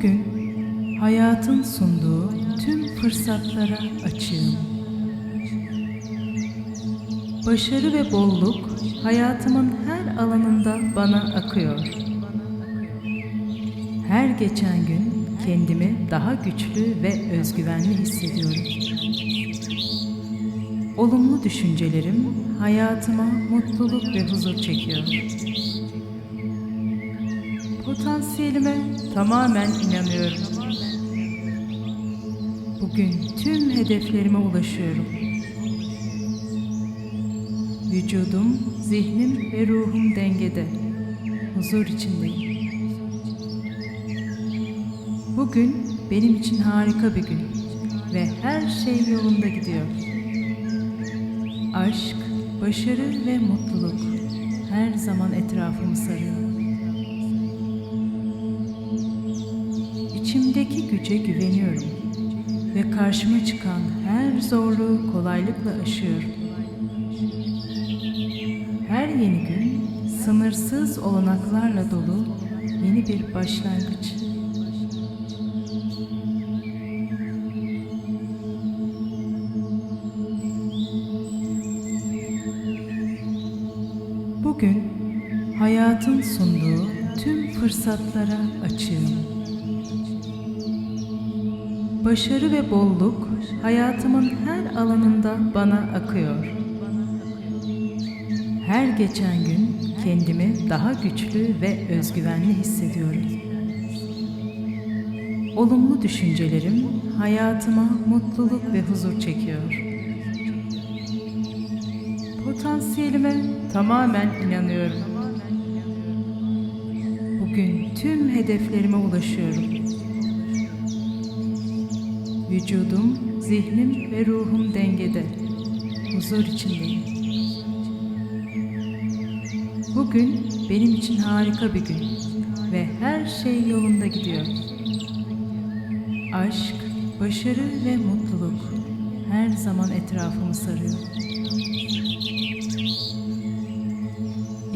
Bugün hayatın sunduğu tüm fırsatlara açığım. Başarı ve bolluk hayatımın her alanında bana akıyor. Her geçen gün kendimi daha güçlü ve özgüvenli hissediyorum. Olumlu düşüncelerim hayatıma mutluluk ve huzur çekiyor. Potansiyelime tamamen inanıyorum. Bugün tüm hedeflerime ulaşıyorum. Vücudum, zihnim ve ruhum dengede. Huzur içindeyim. Bugün benim için harika bir gün ve her şey yolunda gidiyor. Aşk, başarı ve mutluluk her zaman etrafımı sarıyor. İçimdeki güce güveniyorum ve karşıma çıkan her zorluğu kolaylıkla aşıyorum. Her yeni gün sınırsız olanaklarla dolu yeni bir başlangıç. Bugün hayatın sunduğu tüm fırsatlara açığım. Başarı ve bolluk hayatımın her alanında bana akıyor. Her geçen gün kendimi daha güçlü ve özgüvenli hissediyorum. Olumlu düşüncelerim hayatıma mutluluk ve huzur çekiyor. Potansiyelime tamamen inanıyorum. Bugün tüm hedeflerime ulaşıyorum. Vücudum, zihnim ve ruhum dengede. Huzur içindeyim. Bugün benim için harika bir gün ve her şey yolunda gidiyor. Aşk, başarı ve mutluluk her zaman etrafımı sarıyor.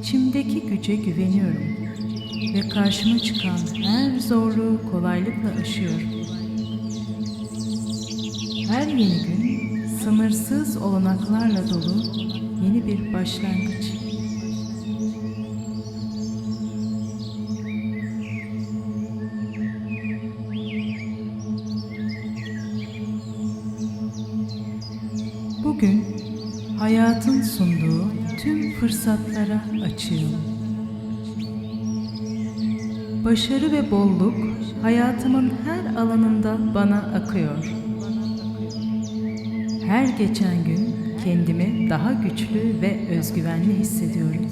İçimdeki güce güveniyorum ve karşıma çıkan her zorluğu kolaylıkla aşıyorum. Her yeni gün sınırsız olanaklarla dolu yeni bir başlangıç. Bugün hayatın sunduğu tüm fırsatlara açığım. Başarı ve bolluk hayatımın her alanında bana akıyor. Her geçen gün kendimi daha güçlü ve özgüvenli hissediyorum.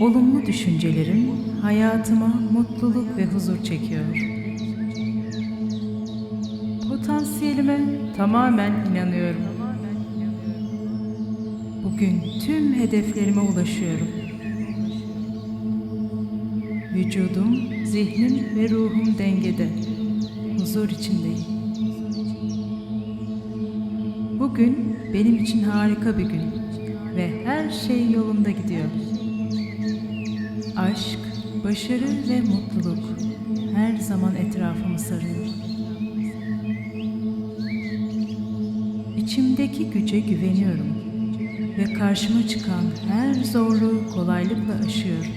Olumlu düşüncelerim hayatıma mutluluk ve huzur çekiyor. Potansiyelime tamamen inanıyorum. Bugün tüm hedeflerime ulaşıyorum. Vücudum, zihnim ve ruhum dengede. Huzur içindeyim. Bugün benim için harika bir gün ve her şey yolunda gidiyor. Aşk, başarı ve mutluluk her zaman etrafımı sarıyor. İçimdeki güce güveniyorum ve karşıma çıkan her zorluğu kolaylıkla aşıyorum.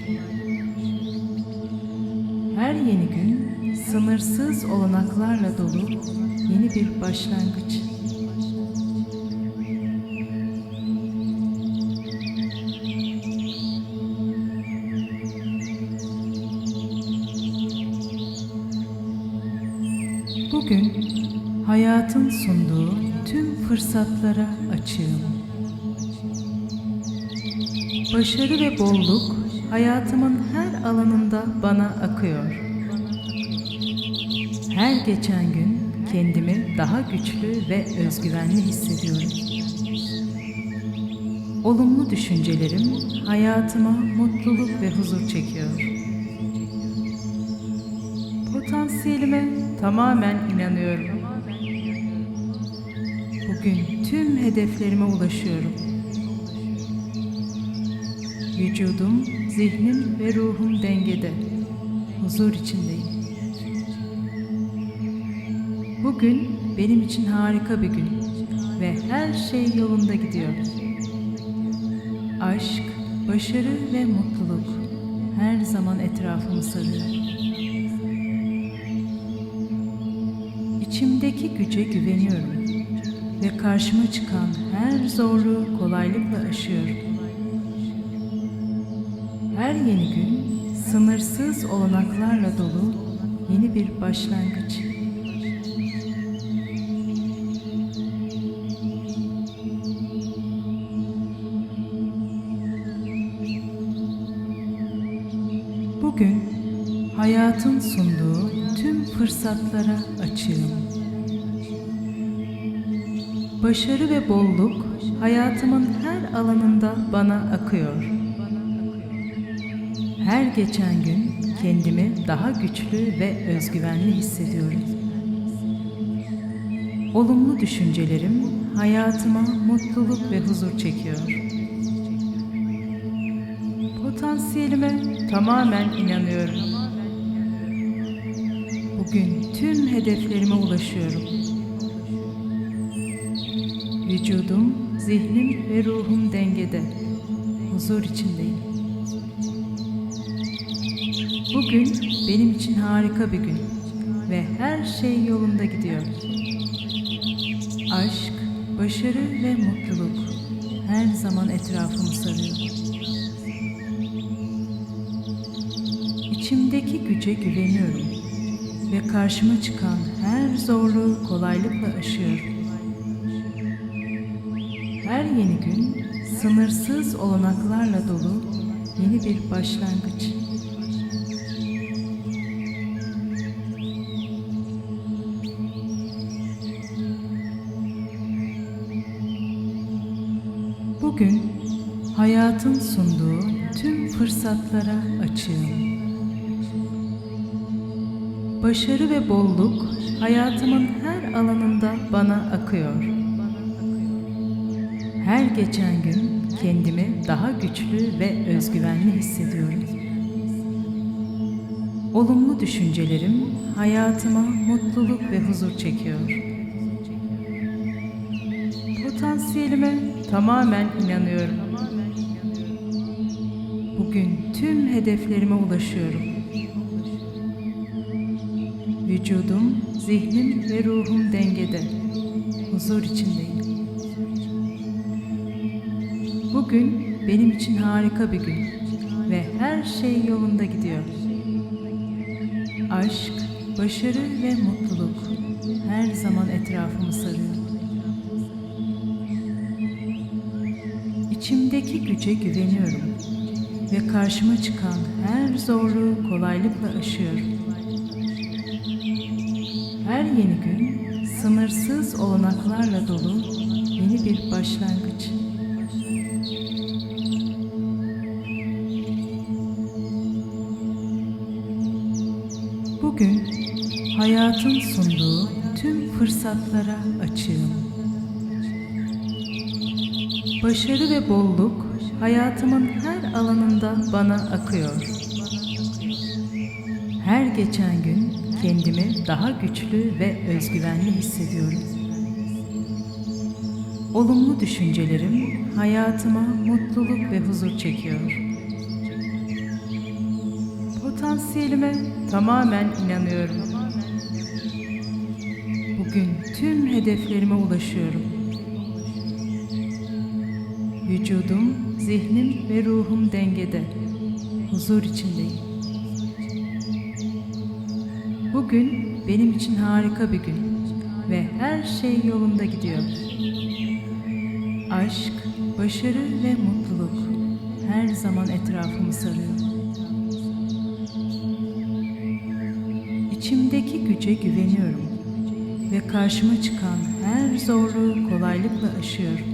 Her yeni gün sınırsız olanaklarla dolu yeni bir başlangıç. Fırsatlara açığım. Başarı ve bolluk hayatımın her alanında bana akıyor. Her geçen gün kendimi daha güçlü ve özgüvenli hissediyorum. Olumlu düşüncelerim hayatıma mutluluk ve huzur çekiyor. Potansiyelime tamamen inanıyorum. Bugün tüm hedeflerime ulaşıyorum. Vücudum, zihnim ve ruhum dengede. huzur içindeyim. Bugün benim için harika bir gün ve her şey yolunda gidiyor. Aşk, başarı ve mutluluk her zaman etrafımı sarıyor. İçimdeki güce güveniyorum ve karşıma çıkan her zorluğu kolaylıkla aşıyorum. Her yeni gün sınırsız olanaklarla dolu yeni bir başlangıç. Bugün hayatın sunduğu tüm fırsatlara açığım. Başarı ve bolluk hayatımın her alanında bana akıyor. Her geçen gün kendimi daha güçlü ve özgüvenli hissediyorum. Olumlu düşüncelerim hayatıma mutluluk ve huzur çekiyor. Potansiyelime tamamen inanıyorum. Bugün tüm hedeflerime ulaşıyorum. Vücudum, zihnim ve ruhum dengede. Huzur içindeyim. Bugün benim için harika bir gün ve her şey yolunda gidiyor. Aşk, başarı ve mutluluk her zaman etrafımı sarıyor. İçimdeki güce güveniyorum ve karşıma çıkan her zorluğu kolaylıkla aşıyorum. Her yeni gün sınırsız olanaklarla dolu yeni bir başlangıç. Bugün hayatın sunduğu tüm fırsatlara açığım. Başarı ve bolluk hayatımın her alanında bana akıyor. Her geçen gün kendimi daha güçlü ve özgüvenli hissediyorum. Olumlu düşüncelerim hayatıma mutluluk ve huzur çekiyor. Potansiyelime tamamen inanıyorum. Bugün tüm hedeflerime ulaşıyorum. Vücudum, zihnim ve ruhum dengede. Huzur içindeyim. Bugün benim için harika bir gün ve her şey yolunda gidiyor. Aşk, başarı ve mutluluk her zaman etrafımı sarıyor. İçimdeki güce güveniyorum ve karşıma çıkan her zorluğu kolaylıkla aşıyorum. Her yeni gün sınırsız olanaklarla dolu yeni bir başlangıç. Bugün hayatın sunduğu tüm fırsatlara açığım. Başarı ve bolluk hayatımın her alanında bana akıyor. Her geçen gün kendimi daha güçlü ve özgüvenli hissediyorum. Olumlu düşüncelerim hayatıma mutluluk ve huzur çekiyor. Potansiyelime tamamen inanıyorum. Bugün tüm hedeflerime ulaşıyorum. Vücudum, zihnim ve ruhum dengede. Huzur içindeyim. Bugün benim için harika bir gün ve her şey yolunda gidiyor. Aşk, başarı ve mutluluk her zaman etrafımı sarıyor. İçimdeki güce güveniyorum ve karşıma çıkan her zorluğu kolaylıkla aşıyorum.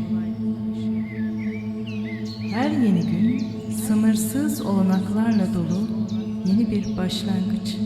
Her yeni gün sınırsız olanaklarla dolu yeni bir başlangıç.